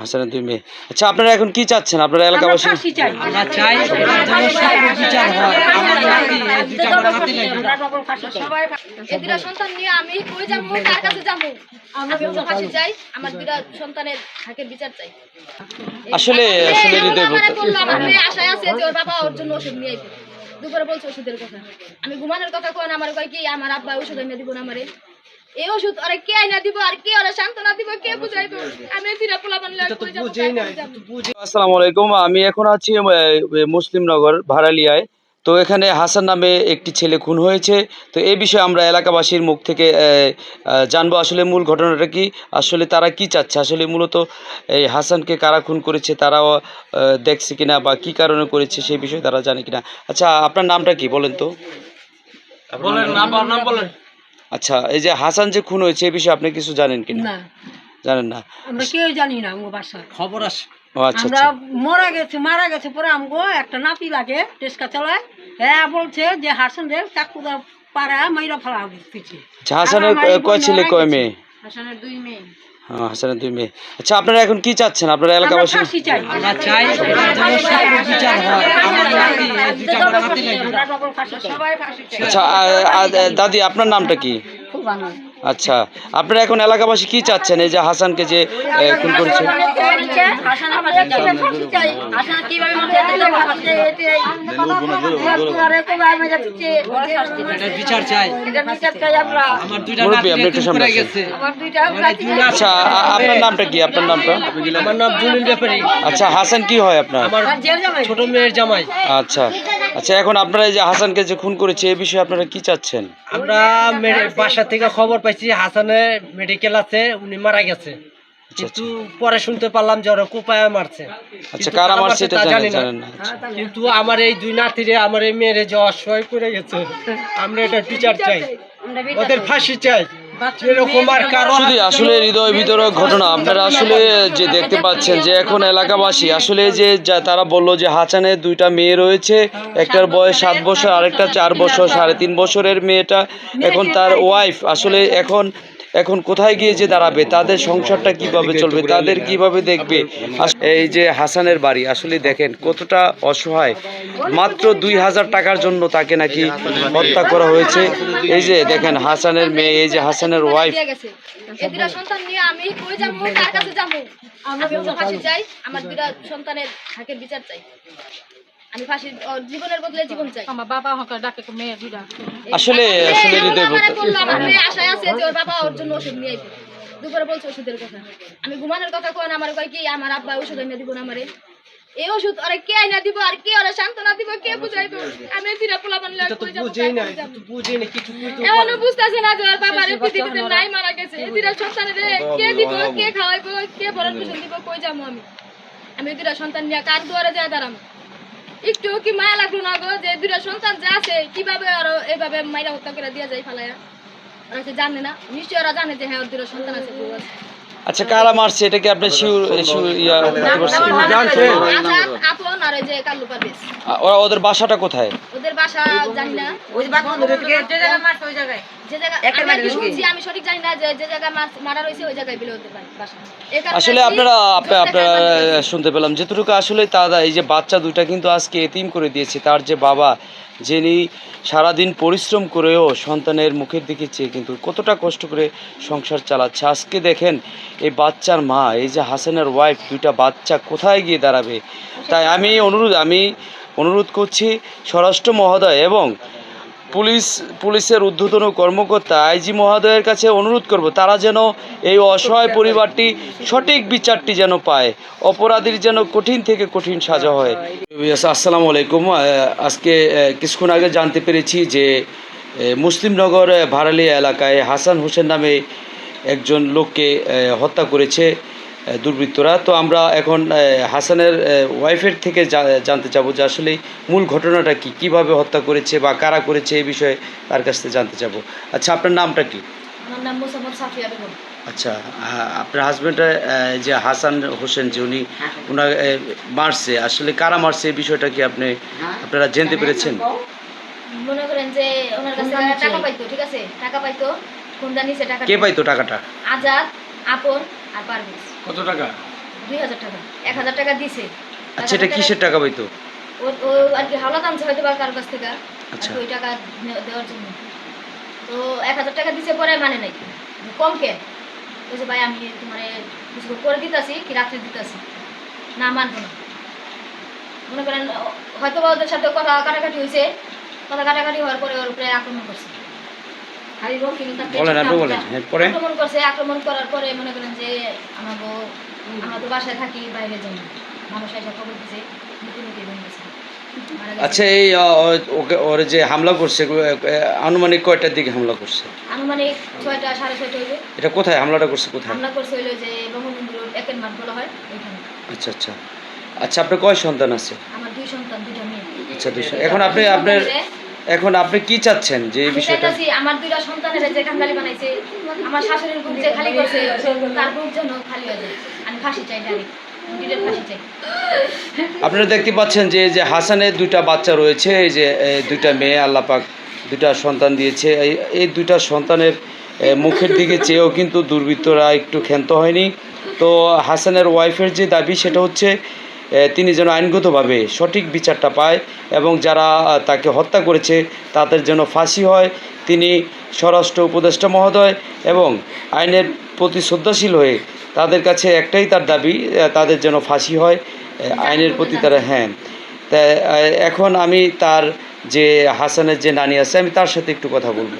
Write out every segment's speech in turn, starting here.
হাসানের দুই মেয়ে। আচ্ছা আপনারা এখন কি চাচ্ছেন? আপনারা এলাকাবাসী আমরা সন্তান নিয়ে আমি কই যাব? কার কাছে যাব? চাই। দুটা সন্তানের হাকের বিচার চাই। আসলে আসলে হৃদয় আমারে বলতে- বলল, আমার মেয়ে আশায় আছে যে ওর বাবা ওর জন্য ওষুধ নিয়ে দুপুরে বলছে ওষুধের কথা। আমি ঘুমানোর কথা কোন আমার কয় কি আমার আব্বা ওষুধ এনে দিব না আমারে। এই ওষুধ ওরে কে আইনা দিব? আর কে ওরে সান্ত্বনা দিব? কে বুঝাইবো? আমি ফিরা পোলা বানলে কার যাব? আসসালামু আলাইকুম এখন আছি মুসলিমনগর ভাড়ালিয়ায়। তো এখানে হাসান নামে একটি ছেলে খুন হয়েছে। তো এই বিষয়ে আমরা এলাকাবাসীর মুখ থেকে জানব আসলে মূল ঘটনাটা কি আসলে তারা কি চাচ্ছে? আসলে মূলত এই হাসানকে কারা খুন করেছে তারাও দেখছে কিনা বা কি কারণে করেছে সেই বিষয়ে তারা জানে কিনা। আচ্ছা আপনার নামটা কি বলেন তো? বলেন নাম বলেন। আচ্ছা এই যে হাসান যে খুন হয়েছে এই বিষয়ে আপনি কিছু জানেন কি না। জানেন না? আমরা কেউ জানি না আমগো বাসা খবর আসে ও আচ্ছা আমরা আচ্ছা মরা গেছে মারা গেছে পরে আমগো একটা নাতি লাগে টেস্কা চালায়। হ্যাঁ বলছে যে হাসান দেব চাকু পাড়া মাইরা ফেলা দিচ্ছে আচ্ছা হাসানের কয় ছেলে কয় মেয়ে? হাসানের দুই মেয়ে। হাসানের দুই মেয়ে। আচ্ছা আপনারা এখন কি চাচ্ছেন? আপনারা এলাকাবাসী আমরা চাই বিচার হয়। আচ্ছা দাদি আপনার নামটা কি? আচ্ছা আপনারা এখন এলাকাবাসী কি চাচ্ছেন? এই যে হাসানকে যে খুন করেছে। আচ্ছা আপনার নামটা কি? আপনার নামটা? আমার নাম জুলিল ব্যাপারী। আচ্ছা হাসান কি হয় আপনার? ছোট মেয়ের জামাই। আচ্ছা। আচ্ছা এখন আপনারা এই যে হাসানকে যে খুন করেছে এই বিষয়ে আপনারা কি চাচ্ছেন? আমরা বাসা থেকে খবর পাইছি হাসানের মেডিকেল আছে উনি মারা গেছে। কিন্তু পরে শুনতে পারলাম যে ওরা কোপায় মারছে। আচ্ছা কিন্তু কারা আমার মারছে এটা জানি না। জানেন না। আচ্ছা। কিন্তু আমার এই দুই নাতিরে আমার এই মেয়েরে যে অসহায় করে গেছে আমরা এটা বিচার চাই। ওদের ফাঁসি চাই। কারও আসলে হৃদয় বিতরক ঘটনা আপনারা আসলে যে দেখতে পাচ্ছেন যে এখন এলাকাবাসী আসলে যে যা- তারা বলল যে হাসানের দুইটা মেয়ে রয়েছে একটার বয়স সাত বছর আরেকটা চার বছর সাড়ে তিন বছরের মেয়েটা এখন তার ওয়াইফ আসলে এখন এখন কোথায় গিয়ে যে দাঁড়াবে? তাদের সংসারটা কীভাবে চলবে? তাদের কীভাবে দেখবে? এই যে হাসানের বাড়ি, আসলে দেখেন কতটা অসহায়। মাত্র দুই হাজার টাকার জন্য তাকে নাকি হত্যা করা হয়েছে। এই যে দেখেন হাসানের মেয়ে, এই যে হাসানের ওয়াইফ আমার বিচার চাই। আমি ফাঁসি ওর জীবনের বদলে জীবন চাই। আমার বাবা হকে ডাকে মেয়ে দুইটা আসলে আসলে হৃদয় আমারে আমার মেয়ে আশায় আছে যে ওর বাবা ওর জন্য ওষুধ নিয়ে আইবে দুপুরে বলছে ওষুধের কথা। আমি ঘুমানোর কথা কোন আমার কয় কি আমার আব্বা ওষুধ এনে দিব না আমারে। এই ওষুধ ওরে কে আইনা দিব আর কে ওরে সান্ত্বনা দিব কে বুঝাইবো? আমি ফিরা পোলা বানলে এটা তো বুঝেই কার নাই কাছে বুঝেই নাই কিছু এখনও বুঝতেছে না যে ওর বাবার এই পৃথিবীতে নাই মারা গেছে। এই দুটা সন্তানের কে দিব কে খাওয়াইবো কে ভরণ পোষণ দিব কই যাব আমি? আমি এই দুটা সন্তান নিয়ে কার দুয়ারে যায় দাঁড়াম? একটু কি মায়া লাগল না গো যে দুটা সন্তান যে আছে কীভাবে আরও এভাবে মাইরা হত্যা করে দিয়ে যায় ফালাইয়া ওরা তো জানে না নিশ্চয়ই ওরা জানে যে হ্যাঁ দুটো সন্তান আছে বউ আছে আচ্ছা কারা মারছে এটা কি আপনি শিউর শিউর ইয়া আপন আর ওই যে কাল্লু পারভেজ ওরা ওদের বাসাটা কোথায় ওদের বাসা জানি না। যে জায়গা আমি আর কি শুনছি আমি সঠিক জানি না যে যে জায়গায় মাছ মারা রয়েছে ওই জায়গায় বিলে ওদের বাসা আসলে আপনারা আপনারা শুনতে পেলাম। যেটুকু আসলে এই যে বাচ্চা দুইটা কিন্তু আজকে এতিম করে দিয়েছে। তার যে বাবা যিনি সারাদিন পরিশ্রম করেও সন্তানের মুখের দিকে চেয়ে কিন্তু কতটা কষ্ট করে সংসার চালাচ্ছে। আজকে দেখেন এই বাচ্চার মা এই যে হাসানের ওয়াইফ দুইটা বাচ্চা কোথায় গিয়ে দাঁড়াবে? তাই আমি অনুরোধ আমি অনুরোধ করছি স্বরাষ্ট্র মহোদয় এবং পুলিশ পুলিশের ঊর্ধ্বতন কর্মকর্তা আইজি মহোদয়ের কাছে অনুরোধ করব তারা যেন এই অসহায় পরিবারটি সঠিক বিচারটি যেন পায় অপরাধীর যেন কঠিন থেকে কঠিন সাজা হয়। আসসালামু আলাইকুম। আজকে কিছুক্ষণ আগে জানতে পেরেছি যে মুসলিমনগর আহ, ভাড়ালিয়া এলাকায় হাসান হোসেন নামে একজন লোককে হত্যা করেছে। দুর্বৃত্তরা। তো আমরা এখন হাসানের ওয়াইফের থেকে জানতে চাবো যে আসলে মূল ঘটনাটা কি কীভাবে হত্যা করেছে বা কারা করেছে এই বিষয়ে তার কাছ থেকে জানতে চাবো। আচ্ছা আপনার নামটা কি? আমার নাম মোসাম্মদ সাফিয়া বেগম। আচ্ছা আপনার হাজব্যান্ডের যে হাসান হোসেন যে উনি ওনার মারছে আসলে কারা মারছে এই বিষয়টা কি আপনি আপনারা জানতে পেরেছেন? মনে করেন যে ওনার কাছে টাকা পাইতো ঠিক আছে? টাকা পাইতো নিচে টাকা কে পাইতো টাকাটা? আজাদ আপন আর কত টাকা? দুই হাজার টাকা। এক হাজার টাকা দিছে। আচ্ছা এটা কিসের টাকা পাইতো ও আর কি আনছে হয়তো বা কার কাছ থেকে। আচ্ছা। ওই টাকা দেওয়ার জন্য। তো এক হাজার টাকা দিছে পরে মানে নাই। কম কে? বলছে ভাই আমি তোমার কিছু করে দিতেছি কি রাত্রে দিতেছি। না মানবো না। মনে করেন হয়তো বা ওদের সাথে কথা কাটাকাটি হয়েছে কথা কাটাকাটি হওয়ার পরে ওর উপরে আক্রমণ করছে। বলেন আপনি বলেন পরে আক্রমণ করছে আক্রমণ করার পরে মনে করেন যে আমাকে আমরা তো বাসায় থাকি বাইরে যাই মানুষ এসে খবর দিছে। আচ্ছা এই ওকে ওর যে হামলা করছে আনুমানিক কয়টার দিকে হামলা করছে? আনুমানিক ছয়টা সাড়ে ছয়টা হইবে। এটা কোথায়? হামলাটা করছে কোথায়? হামলা করছে হইল যে বঙ্গবন্ধু রোড একের মাঠ বলা হয় ওইখানে। আচ্ছা আচ্ছা। আচ্ছা আপনার কয় সন্তান আছে? আমার দুই সন্তান দুইটা মেয়ে। আচ্ছা দুশো এখন আপনি আপনার এখন আপনি কি চাচ্ছেন যে এই বিষয়টা? আমার দুইটা সন্তানের যে কাঙ্গালি বানাইছে আমার শাশুড়ির বুক যে খালি করছে তার বুক যেন খালি হয়ে যায়। আমি ফাঁসি চাই চাই। আপনারা দেখতে পাচ্ছেন যে এই যে হাসানের দুইটা বাচ্চা রয়েছে এই যে দুইটা মেয়ে আল্লাপাক দুইটা সন্তান দিয়েছে। এই এই দুইটা সন্তানের মুখের দিকে চেয়েও কিন্তু দুর্বৃত্তরা একটু ক্ষান্ত হয়নি। তো হাসানের ওয়াইফের যে দাবি সেটা হচ্ছে তিনি যেন আইনগতভাবে সঠিক বিচারটা পায় এবং যারা তাকে হত্যা করেছে তাদের যেন ফাঁসি হয়। তিনি স্বরাষ্ট্র উপদেষ্টা মহোদয় এবং আইনের প্রতি শ্রদ্ধাশীল হয়ে তাদের কাছে একটাই তার দাবি তাদের যেন ফাঁসি হয় আইনের প্রতি তারা হ্যাঁ। তা এখন আমি তার যে হাসানের যে নানি আছে আমি তার সাথে একটু কথা বলব।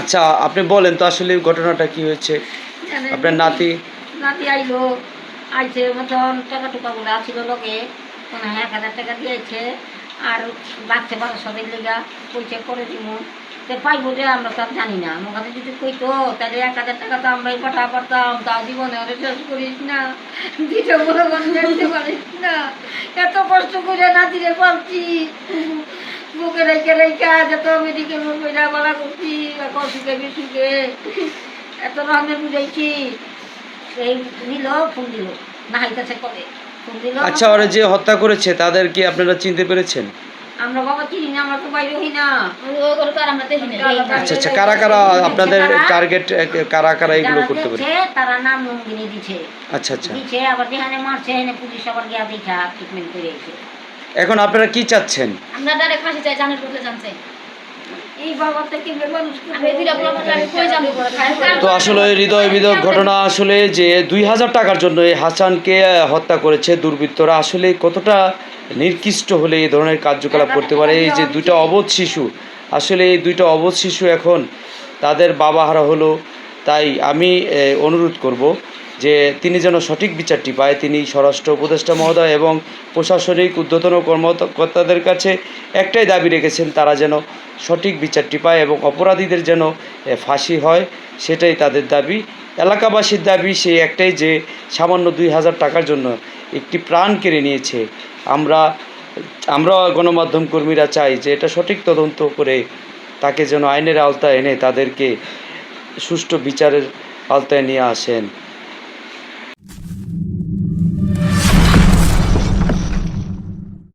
আচ্ছা আপনি বলেন তো আসলে ঘটনাটা কি হয়েছে? আপনার নাতি? নাতি আইলো আইছে মতন টাকা টুকা বলে আছিল লোকে মানে এক হাজার টাকা দিয়েছে। আর লাগছে বারোশো দিন লেগা, পয়সা করে দিব তো পাইবো যে আমরা আর জানি না। আমার কাছে যদি কইতো, তাহলে এক হাজার টাকা তো আমরাই পাঠা পারতাম। তা জীবনে শেষ করিস না। দিতে বলে দিতে পারিস না। এত কষ্ট করে নাতিরে পাচ্ছি বুকে রেখে রেখে যত মেডিকেল কইরা বলা করছি অসুখে বিসুখে। এত রঙে বুঝাইছি। এই নিল ফোন দিল। না হাইতাছে ফোন দিল। আচ্ছা ওরা যে হত্যা করেছে তাদের কি আপনারা চিনতে পেরেছেন? আমরা বাবা চিনি না আমরা তো বাইরে হই না। ও করে তো আমরা দেখি না আচ্ছা আচ্ছা কারা কারা আপনাদের টার্গেট কারা? কারা এগুলো করতে পারে? তারা নাম নঙ্গিনী দিছে। আচ্ছা আচ্ছা। দিছে আবার যেখানে মারছে এখানে পুলিশ আবার গিয়া দেখা ট্রিটমেন্ট করে এখন আপনারা কি চাচ্ছেন? আমরা ডাইরেক্ট ফাঁসি চাই জানের বদলে জানছে এই তো আসলে হৃদয় বিদক ঘটনা আসলে যে দুই হাজার টাকার জন্য এই হাসানকে হত্যা করেছে দুর্বৃত্তরা, আসলে কতটা নির্কৃষ্ট হলে এই ধরনের কার্যকলাপ করতে পারে? এই যে দুইটা অবোধ শিশু, আসলে এই দুইটা অবোধ শিশু এখন তাদের বাবা হারা হলো, তাই আমি অনুরোধ করব। যে তিনি যেন সঠিক বিচারটি পায়, তিনি স্বরাষ্ট্র উপদেষ্টা মহোদয় এবং প্রশাসনিক ঊর্ধ্বতন কর্মকর্তাদের কাছে একটাই দাবি রেখেছেন, তারা যেন সঠিক বিচারটি পায় এবং অপরাধীদের যেন ফাঁসি হয়, সেটাই তাদের দাবি। এলাকাবাসীর দাবি সেই একটাই যে, সামান্য দুই হাজার টাকার জন্য একটি প্রাণ কেড়ে নিয়েছে। আমরা আমরা গণমাধ্যম কর্মীরা চাই যে, এটা সঠিক তদন্ত করে তাকে যেন আইনের আওতায় এনে তাদেরকে সুষ্ঠু বিচারের আওতায় নিয়ে আসেন।